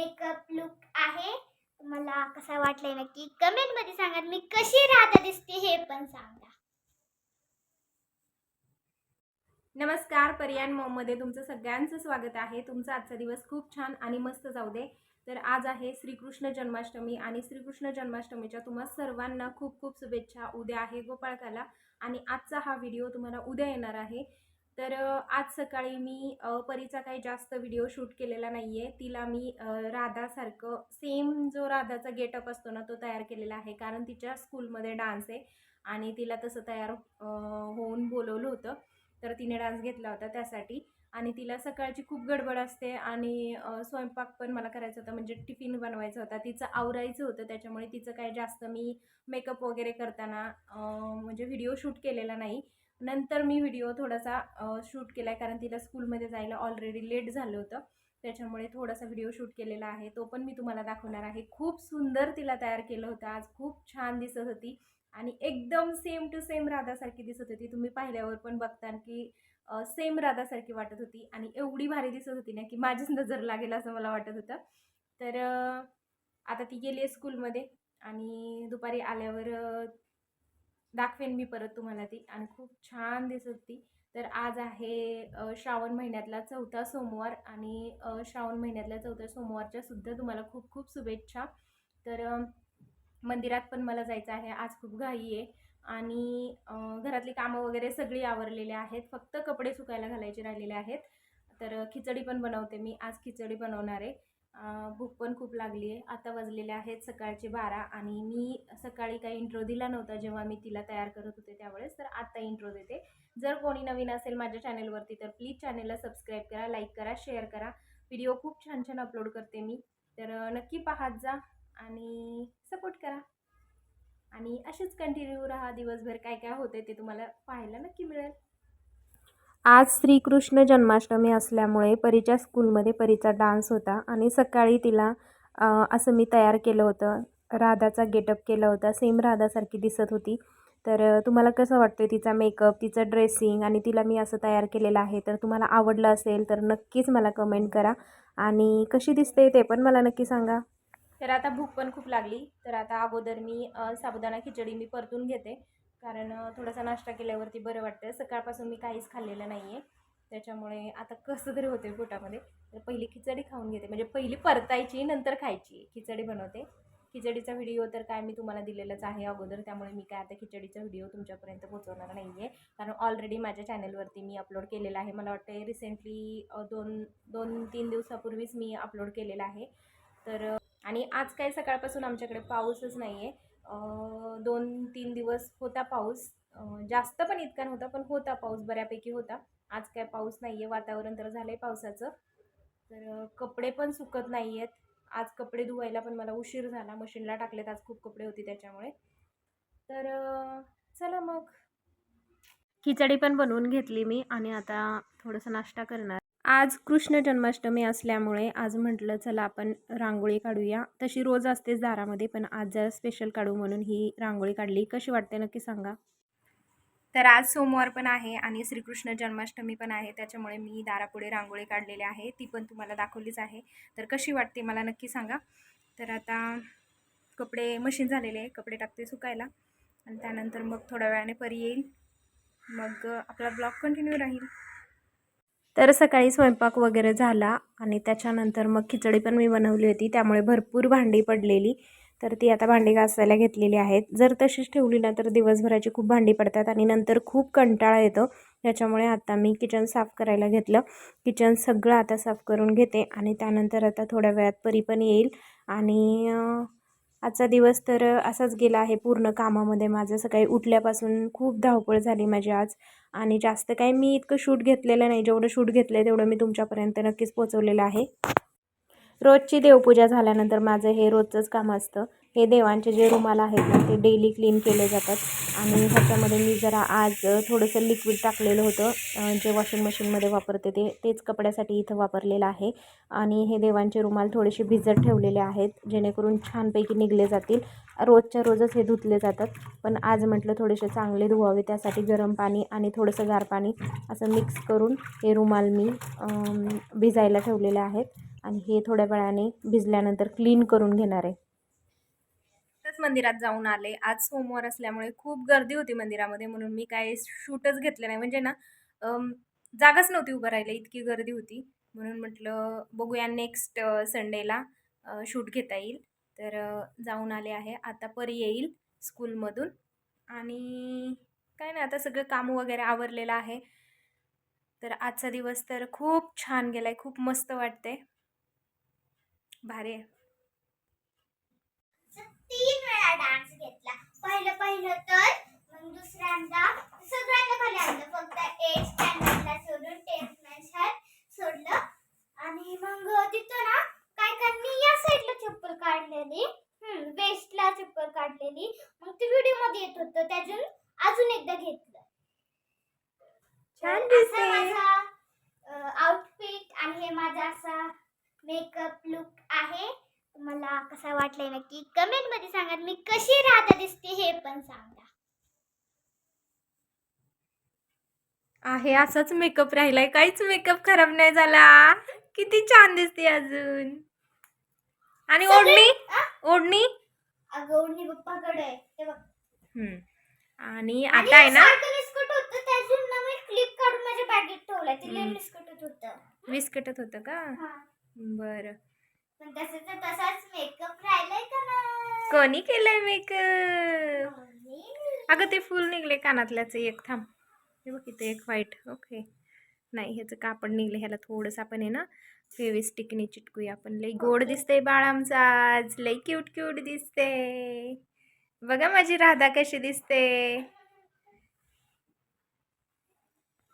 Makeup look आहे. मला कसा वाटलाय नक्की कमेंटमध्ये सांगा. मी कशी राहता दिसते हे पण सांगा. नमस्कार पर्यान मॉममध्ये तुमचं सगळ्यांचं स्वागत आहे. तुमचा आजचा दिवस खूप छान आणि मस्त जाऊ दे. तर आज आहे श्रीकृष्ण जन्माष्टमी आणि श्रीकृष्ण जन्माष्टमीच्या तुम्हा सर्वांना खूप खूप शुभेच्छा. उद्या आहे गोपाळकाला आणि आजचा हा व्हिडिओ तुम्हाला उद्या येणार आहे. तर आज सकाळी मी परीचा काही जास्त व्हिडिओ शूट केलेला नाही आहे तिला मी राधासारखं सेम जो राधाचा गेटअप असतो ना तो तयार केलेला आहे. कारण तिच्या स्कूलमध्ये डान्स आहे आणि तिला तसं तयार होऊन बोलवलं होतं. तर तिने डान्स घेतला होता त्यासाठी. आणि तिला सकाळची खूप गडबड असते आणि स्वयंपाक पण मला करायचा होता. म्हणजे टिफिन बनवायचा होता. तिचं आवरायचं होतं. त्याच्यामुळे तिचं काय जास्त मी मेकअप वगैरे करताना म्हणजे व्हिडिओ शूट केलेला नाही. नंतर मी व्हिडिओ थोडासा शूट केला आहे कारण तिला स्कूलमध्ये जायला ऑलरेडी लेट झालं होतं. त्याच्यामुळे थोडासा व्हिडिओ शूट केलेला आहे. तो पण मी तुम्हाला दाखवणार आहे. खूप सुंदर तिला तयार केलं होतं. आज खूप छान दिसत होती. आणि एकदम सेम टू सेम राधासारखी दिसत होती. तुम्ही पाहिल्यावर पण बघता की सेम राधासारखी वाटत होती. आणि एवढी भारी दिसत होती ना की माझीच नजर लागेल असं मला वाटत होतं. तर आता ती गेली आहे स्कूलमध्ये. आणि दुपारी आल्यावर दाखवेन मी परत तुम्हाला ती. आणि खूप छान दिसत ती. तर आज आहे श्रावण महिन्यातला चौथा सोमवार आणि श्रावण महिन्यातल्या चौथ्या सोमवारच्या सुद्धा तुम्हाला खूप खूप शुभेच्छा. तर मंदिरात पण मला जायचं आहे. आज खूप घाई आहे. आणि घरातली कामं वगैरे सगळी आवरलेली आहेत. फक्त कपडे सुकायला घालायचे राहिलेले आहेत. तर खिचडी पण बनवते मी. आज खिचडी बनवणार आहे. भूक पण खूप लागली आहे. आता वाजलेले आहेत सकाळचे बारा आणि मी सकाळी काही इंट्रो दिला नव्हता जेव्हा मी तिला तयार करत होते त्यावेळेस तर आत्ता इंट्रो देते. जर कोणी नवीन असेल माझ्या चॅनेलवरती तर प्लीज चॅनेलला सबस्क्राईब करा लाईक करा शेअर करा. व्हिडिओ खूप छान छान अपलोड करते मी. तर नक्की पाहत जा आणि सपोर्ट करा. आणि असेच कंटिन्यू राहा. दिवसभर काय काय होते ते तुम्हाला पाहायला नक्की मिळेल. आज श्रीकृष्ण जन्माष्टमी असल्यामुळे परीच्या स्कूलमध्ये परीचा डान्स होता आणि सकाळी तिला असं मी तयार केलं होतं. राधाचा गेटअप केला होता. सेम राधासारखी दिसत होती. तर तुम्हाला कसं वाटतं तिचा मेकअप तिचं ड्रेसिंग आणि तिला मी असं तयार केलेलं आहे तर तुम्हाला आवडलं असेल तर नक्कीच मला कमेंट करा. आणि कशी दिसते ते पण मला नक्की सांगा. तर आता भूक पण खूप लागली. तर आता अगोदर मी साबुदाणा खिचडी मी परतून घेते. कारण थोडासा नाश्ता केल्यावरती बरं वाटतं. सकाळपासून मी काहीच खाल्लेलं नाही आहे त्याच्यामुळे आता कसं तरी होते पोटामध्ये. तर पहिली खिचडी खाऊन घेते. म्हणजे पहिली परतायची नंतर खायची. खिचडी बनवते. खिचडीचा व्हिडिओ तर काय मी तुम्हाला दिलेलाच आहे अगोदर. त्यामुळे मी काय आता खिचडीचा व्हिडिओ तुमच्यापर्यंत पोहोचवणार नाही आहे कारण ऑलरेडी माझ्या चॅनलवरती मी अपलोड केलेला आहे. मला वाटतं रिसेंटली दोन दोन तीन दिवसापूर्वीच मी अपलोड केलेला आहे. तर आणि आज काय सकाळपासून आमच्याकडे पाऊसच नाही आहे दोन तीन दिवस होता पाऊस. जास्त पण इतका नव्हता पण होता पाऊस बऱ्यापैकी होता. आज काय पाऊस नाही आहे वातावरण तर झालं आहे पावसाचं. तर कपडे पण सुकत नाही आहेत आज कपडे धुवायला पण मला उशीर झाला. मशीनला टाकलेत आज खूप कपडे होते त्याच्यामुळे. तर चला मग. खिचडी पण बनवून घेतली मी आणि आता थोडंसं नाश्ता करणार आज कृष्ण जन्माष्टमी असल्यामुळे आज म्हटलं चला आपण रांगोळी काढूया. तशी रोज असतेच दारामध्ये पण आज जरा स्पेशल काढू म्हणून ही रांगोळी काढली. कशी वाटते नक्की सांगा. तर आज सोमवार पण आहे आणि श्रीकृष्ण जन्माष्टमी पण आहे त्याच्यामुळे मी दारापुढे रांगोळी काढलेली आहे. ती पण तुम्हाला दाखवलीच आहे. तर कशी वाटते मला नक्की सांगा. तर आता कपडे मशीन झालेले आहे कपडे टाकते सुकायला. आणि त्यानंतर मग थोड्या वेळाने परी येईल. मग आपला ब्लॉग कंटिन्यू राहील. तर सकाळी स्वयंपाक वगैरे झाला आणि त्याच्यानंतर मग खिचडी पण मी बनवली होती. त्यामुळे भरपूर भांडी पडलेली. तर ती आता भांडी घासायला घेतलेली आहेत. जर तशीच ठेवली ना तर दिवसभराची खूप भांडी पडतात आणि नंतर खूप कंटाळा येतो. त्याच्यामुळे आता मी किचन साफ करायला घेतलं. किचन सगळं आता साफ करून घेते आणि त्यानंतर आता थोड्या वेळात परी पण येईल. आणि आजचा दिवस तर असाच गेला आहे पूर्ण कामामध्ये माझं. सकाळी उठल्यापासून खूप धावपळ झाली माझी आज. आणि जास्त काही मी इतकं शूट घेतलेलं नाही. जेवढं शूट घेतलं आहे तेवढं मी तुमच्यापर्यंत नक्कीच पोचवलेलं आहे. रोजची देवपूजा झाल्यानंतर माझं हे रोजचंच काम असतं. हे देवांचे जे रुमाल आहेत ना ते डेली क्लीन केले जातात. आणि ह्याच्यामध्ये मी जरा आज थोडंसं लिक्विड टाकलेलं होतं. जे वॉशिंग मशीनमध्ये वापरते ते तेच कपड्यासाठी इथं वापरलेलं आहे. आणि हे देवांचे रुमाल थोडेसे भिजत ठेवलेले आहेत जेणेकरून छानपैकी निघले जातील. रोजच्या रोजच हे धुतले जातात. पण आज म्हटलं थोडेसे चांगले धुवावे त्यासाठी गरम पाणी आणि थोडंसं गार पाणी असं मिक्स करून हे रुमाल मी भिजायला ठेवलेले आहेत. आणि हे थोड्या वेळाने भिजल्यानंतर क्लीन करून घेणार आहे. त्याच मंदिरात जाऊन आले. आज सोमवार असल्यामुळे खूप गर्दी होती मंदिरामध्ये म्हणून मी काय शूटच घेतलं नाही. म्हणजे ना जागाच नव्हती उभं राहिलं इतकी गर्दी होती. म्हणून म्हटलं बघूया नेक्स्ट संडेला शूट घेता येईल. तर जाऊन आले आहे. आता परी येईल स्कूलमधून. आणि काय नाही आता सगळं कामं वगैरे आवरलेलं आहे. तर आजचा दिवस तर खूप छान गेला आहे खूप मस्त वाटते भारी आहे. तीन वेळा डान्स घेतला. पहिलं पहिलं तर मग दुसऱ्यांदा सगळ्यांना खाली आणलं. फक्त एट स्टँडर्डला सोडून टेन्थ सोडलं. आणि मग तिथं ना काय काय मी या साईडला चप्पल काढलेली. वेस्टला चप्पल काढलेली. मग ती व्हिडिओमध्ये येत होती त्यातून अजून एकदा घेतलं छान तर दिसते. असा माझा आउटफिट आणि हे माझा असा मेकअप लुक आहे मला कसा वाटलाय नक्की कमेंट मी कशी राहता दिसते हे पण सांगा. आहे असाच मेकअप राहिलाय. काहीच मेकअप खराब नाही झाला. किती छान दिसते अजून. आणि ओढणी? ओढणी? अगं ओढणी पप्पाकडे आहे. ते बघ. हम्म. आणि आता आहे ना निस्कट होतं. त्यातून ना मी क्लिप काढून माझ्या बॅगेत ते होतं. विस्कटत होतं का. बरं. पण तसंच तसाच मेकअप राहिलाय का ना? कोणी केलंय मेकअप अगं ते फुल निघले कानातल्याचं. एक थांब. हे बघ इथे एक व्हाईट ओके नाही ह्याचं कापड निघलं? ह्याला थोडंसं आपण आहे ना फेविस्टिकने चिटकूया आपण. लई गोड दिसते बाळ आमचं आज. लई क्यूट क्यूट दिसते बघा माझी राधा कशी दिसते.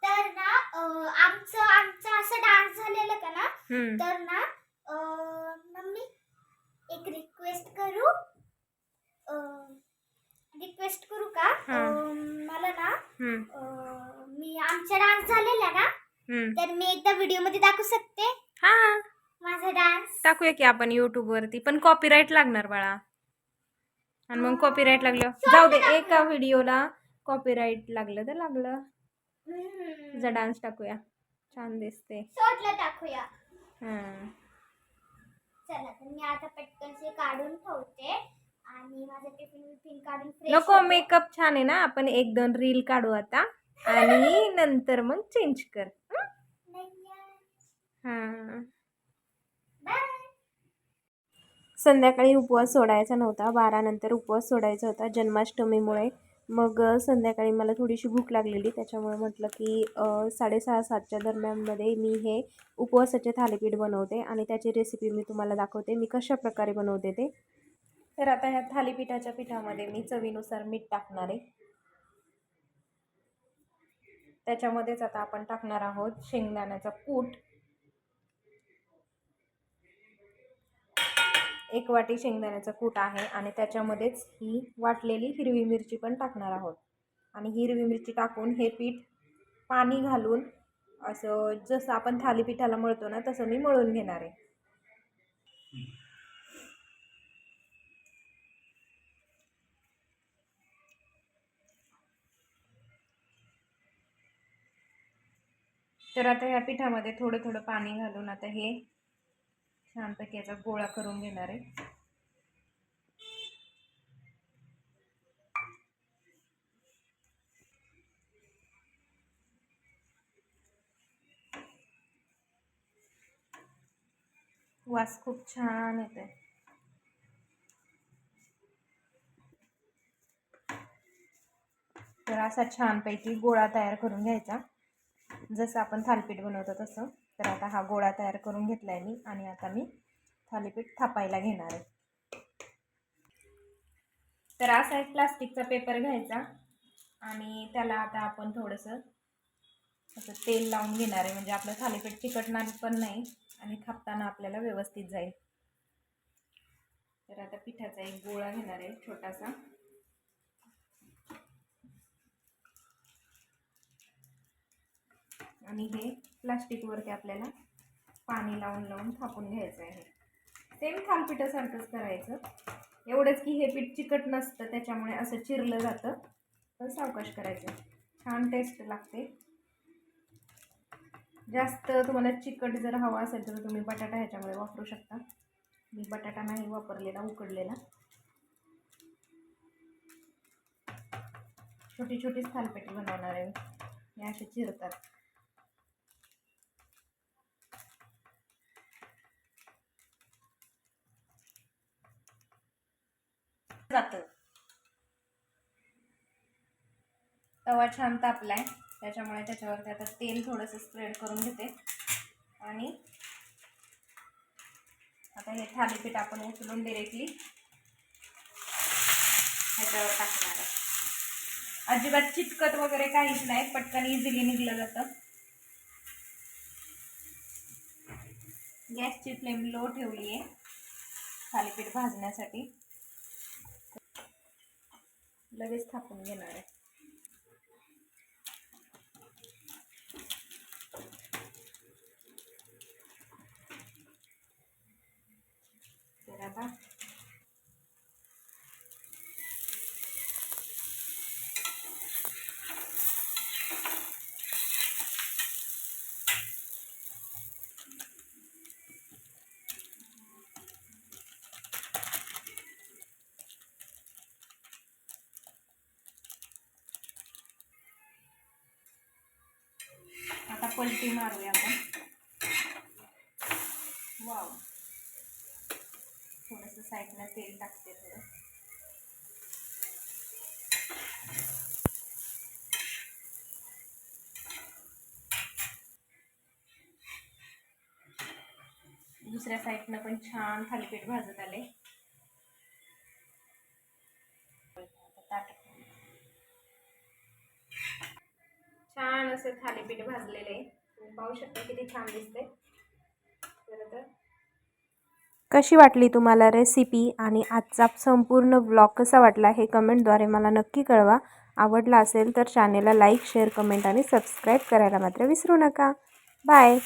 तर ना अं, आमचं आमचं असं डान्स झालेलं का ना हम्म. तर ना मम्मी एक रिक्वेस्ट करू? रिक्वेस्ट करू का? मला ना मी आमचा डान्स झालेला ना. तर मी एकदा व्हिडिओमध्ये दाखवू शकते? हा. माझा डान्स टाकूया की आपण YouTube वरती. पण कॉपीराईट लागणार बाळा. आणि मग कॉपीराईट लागलं. जाऊ दे एका व्हिडिओला कॉपीराईट लागलं तर लागलं. तुझा डान्स टाकूया. छान दिसते. शॉर्टला टाकूया. हां चला तर मी आता पटकनसे काढून ठेवते. आणि माझं टिफिन विफिन काढून fresh नको होते. मेकअप छान आहे ना? आपण एक दोन रील काढू आता. आणि नंतर मग चेंज कर. हं? नाही हां संध्याकाळी उपवास सोडायचा नव्हता. बारा नंतर उपवास सोडायचा होता. जन्माष्टमीमुळे. मग संध्याकाळी मला थोडीशी भूक लागलेली. त्याच्यामुळे म्हटलं की साडेसहा सातच्या दरम्यानमध्ये मी हे उपवासाचे थालीपीठ बनवते आणि त्याची रेसिपी मी तुम्हाला दाखवते. मी कशा प्रकारे बनवते ते. तर आता ह्या थालीपीठाच्या पिठामध्ये मी चवीनुसार मीठ टाकणार आहे. त्याच्यामध्येच आता आपण टाकणार आहोत शेंगदाण्याचा कूट. एक वाटी शेंगदाण्याचा कूट आहे आणि त्याच्यामध्येच ही वाटलेली हिरवी मिरची पण टाकणार आहोत. आणि हिरवी मिरची टाकून हे पीठ पाणी घालून असं जसं आपण थालीपीठाला मळतो ना तसं मी मळून घेणार आहे. तर आता ह्या पिठामध्ये थोडं थोडं पाणी घालून आता हे छानपैकी याचा गोळा करून घेणार आहे. वास खूप छान येते तर असा छानपैकी गोळा तयार करून घ्यायचा. जसं आपण थालीपीठ बनवतो तसं तर आता हा गोळा तयार करून घेतला आहे मी आणि आता मी थालीपीठ थापायला घेणार आहे. तर असा एक प्लास्टिकचा पेपर घ्यायचा आणि त्याला आता आपण थोडंसं असं तेल लावून घेणार आहे म्हणजे आपलं थालीपीठ चिकटणार पण नाही आणि थापताना आपल्याला व्यवस्थित जाईल. तर आता पिठाचा एक गोळा घेणार आहे छोटासा. आणि हे प्लास्टिकवरती आपल्याला पाणी लावून लावून थापून घ्यायचं आहे. सेम थालपिठासारखंच करायचं. एवढंच की हे पीठ चिकट नसतं त्याच्यामुळे असं चिरलं जातं. पण सावकाश करायचं. छान टेस्ट लागते. जास्त तुम्हाला चिकट जर हवा असेल तर तुम्ही बटाटा ह्याच्यामध्ये वापरू शकता. मी बटाटा नाही वापरलेला उकडलेला. छोटी छोटीच थालपेटी बनवणार आहे मी. हे असे चिरतात. जातं. तवा छान तापलाय. त्याच्यामुळे त्याच्यावरती आता तेल थोडंसं स्प्रेड करून घेते. आणि आता हे थालीपीठ आपण उचलून डिरेक्टली ह्याच्यावर टाकणार आहे. अजिबात चिटकत वगैरे काहीच नाही पटकन इझिली निघलं जातं. गॅसची फ्लेम लो ठेवली आहे थालीपीठ भाजण्यासाठी. लगेच थापून घेणार आहे. पलटी मारूया आपण. वाव. थोडंसं साईडनं तेल टाकते थोडं. दुसऱ्या साईडनं पण छान थालीपीठ भाजत आले असं थालीपीठ भाजलेलं आहे. तुम्ही पाहू शकता किती छान दिसते तर. कशी वाटली तुम्हाला रेसिपी आणि आजचा संपूर्ण ब्लॉग कसा वाटला हे कमेंटद्वारे मला नक्की कळवा. आवडला असेल तर चॅनेलला लाईक शेअर कमेंट आणि सबस्क्राईब करायला मात्र विसरू नका. बाय